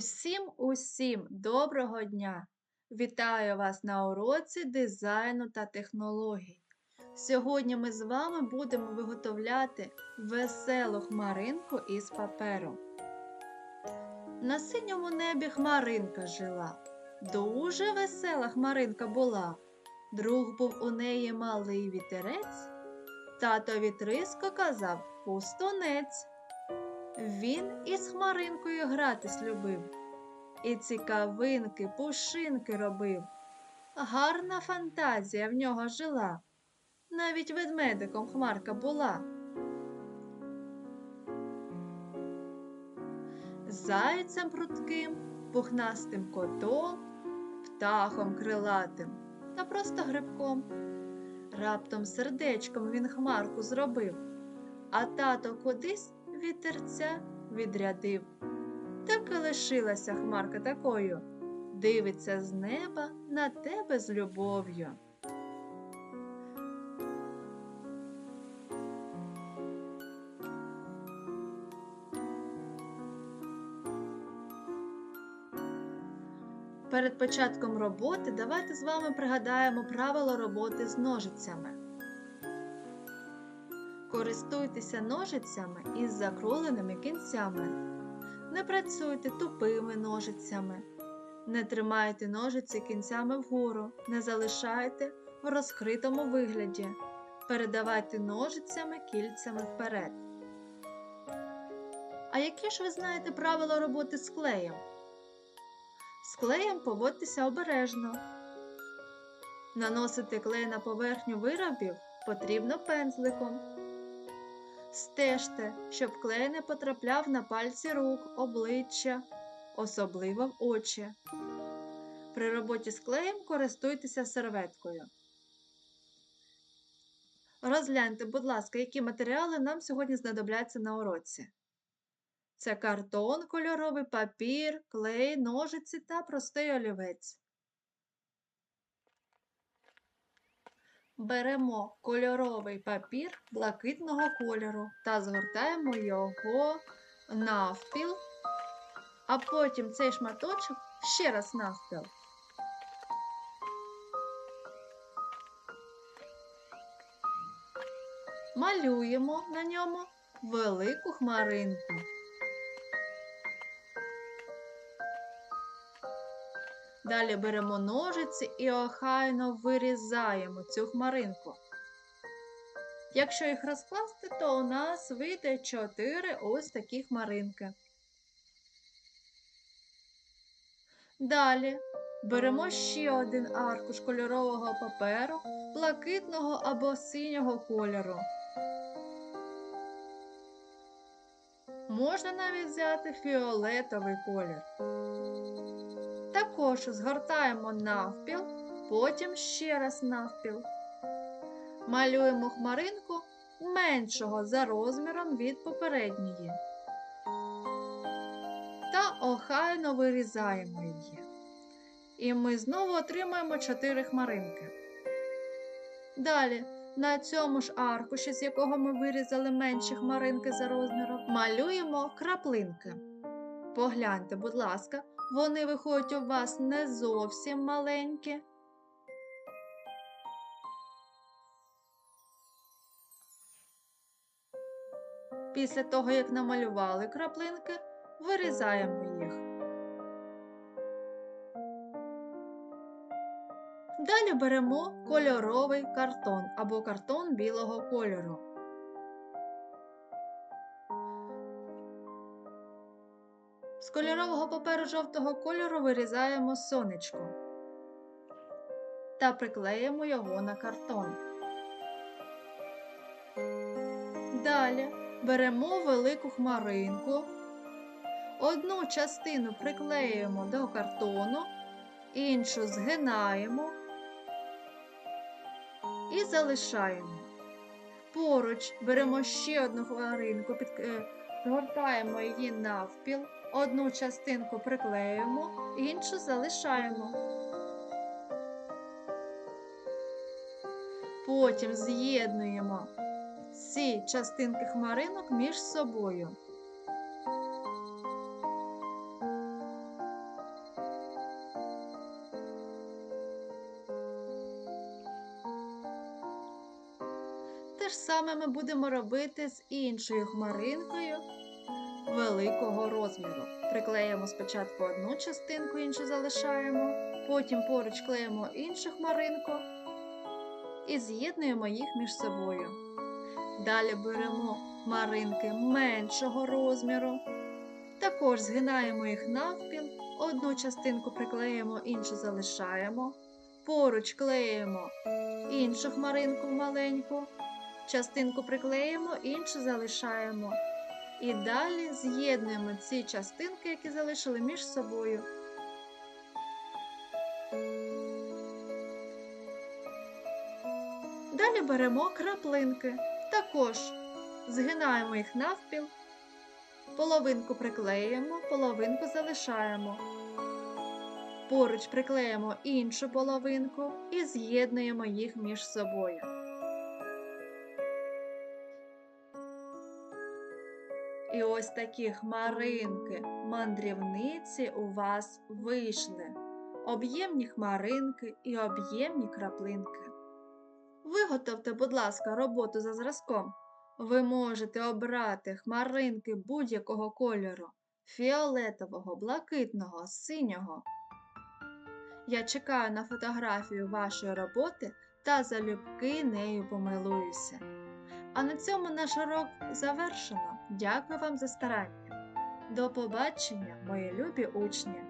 Усім усім доброго дня! Вітаю вас на уроці дизайну та технологій. Сьогодні ми з вами будемо виготовляти веселу хмаринку із паперу. На синьому небі хмаринка жила. Дуже весела хмаринка була. Друг був у неї малий вітерець. Тато вітрисько казав пустунець. Він із хмаринкою гратись любив, і цікавинки, пушинки робив. Гарна фантазія в нього жила, навіть ведмедиком хмарка була. Зайцем прутким, пухнастим котом, птахом крилатим та просто грибком. Раптом сердечком він хмарку зробив, а тато кудись вітерця відрядив. Так і лишилася хмарка такою, дивиться з неба на тебе з любов'ю. Перед початком роботи давайте з вами пригадаємо правила роботи з ножицями. Користуйтеся ножицями із закругленими кінцями. Не працюйте тупими ножицями. Не тримайте ножиці кінцями вгору, не залишайте в розкритому вигляді. Передавайте ножицями кільцями вперед. А які ж ви знаєте правила роботи з клеєм? З клеєм поводьтеся обережно. Наносити клей на поверхню виробів потрібно пензликом. Стежте, щоб клей не потрапляв на пальці рук, обличчя, особливо в очі. При роботі з клеєм користуйтеся серветкою. Розгляньте, будь ласка, які матеріали нам сьогодні знадобляться на уроці. Це картон, кольоровий папір, клей, ножиці та простий олівець. Беремо кольоровий папір блакитного кольору та згортаємо його навпіл, а потім цей шматочок ще раз навпіл. Малюємо на ньому велику хмаринку. Далі беремо ножиці і охайно вирізаємо цю хмаринку. Якщо їх розкласти, то у нас вийде 4 ось такі хмаринки. Далі беремо ще один аркуш кольорового паперу, блакитного або синього кольору. Можна навіть взяти фіолетовий колір. Також згортаємо навпіл, потім ще раз навпіл. Малюємо хмаринку меншого за розміром від попередньої. Та охайно вирізаємо її. І ми знову отримаємо 4 хмаринки. Далі, на цьому ж аркуші, з якого ми вирізали менші хмаринки за розміром, малюємо краплинки. Погляньте, будь ласка, вони виходять у вас не зовсім маленькі. Після того, як намалювали краплинки, вирізаємо їх. Далі беремо кольоровий картон або картон білого кольору. З кольорового паперу жовтого кольору вирізаємо сонечко та приклеїмо його на картон. Далі беремо велику хмаринку, одну частину приклеюємо до картону, іншу згинаємо і залишаємо. Поруч беремо ще одну хмаринку, під... згортаємо її навпіл. Одну частинку приклеюємо, іншу залишаємо. Потім з'єднуємо ці частинки хмаринок між собою. Те ж саме ми будемо робити з іншою хмаринкою великого розміру. Приклеїмо спочатку одну частинку, іншу залишаємо, потім поруч клеїмо іншу хмаринку і з'єднуємо їх між собою. Далі беремо хмаринки меншого розміру, також згинаємо їх навпіл, одну частинку приклеїмо, іншу залишаємо, поруч клеїмо іншу хмаринку маленьку, частинку приклеїмо, іншу залишаємо. І далі з'єднуємо ці частинки, які залишили між собою. Далі беремо краплинки. Також згинаємо їх навпіл, половинку приклеїмо, половинку залишаємо. Поруч приклеїмо іншу половинку і з'єднуємо їх між собою. І ось такі хмаринки, мандрівниці у вас вийшли. Об'ємні хмаринки і об'ємні краплинки. Виготовте, будь ласка, роботу за зразком. Ви можете обрати хмаринки будь-якого кольору фіолетового, блакитного, синього. Я чекаю на фотографію вашої роботи та залюбки нею помилуюся. А на цьому наш урок завершено. Дякую вам за старання. До побачення, мої любі учні!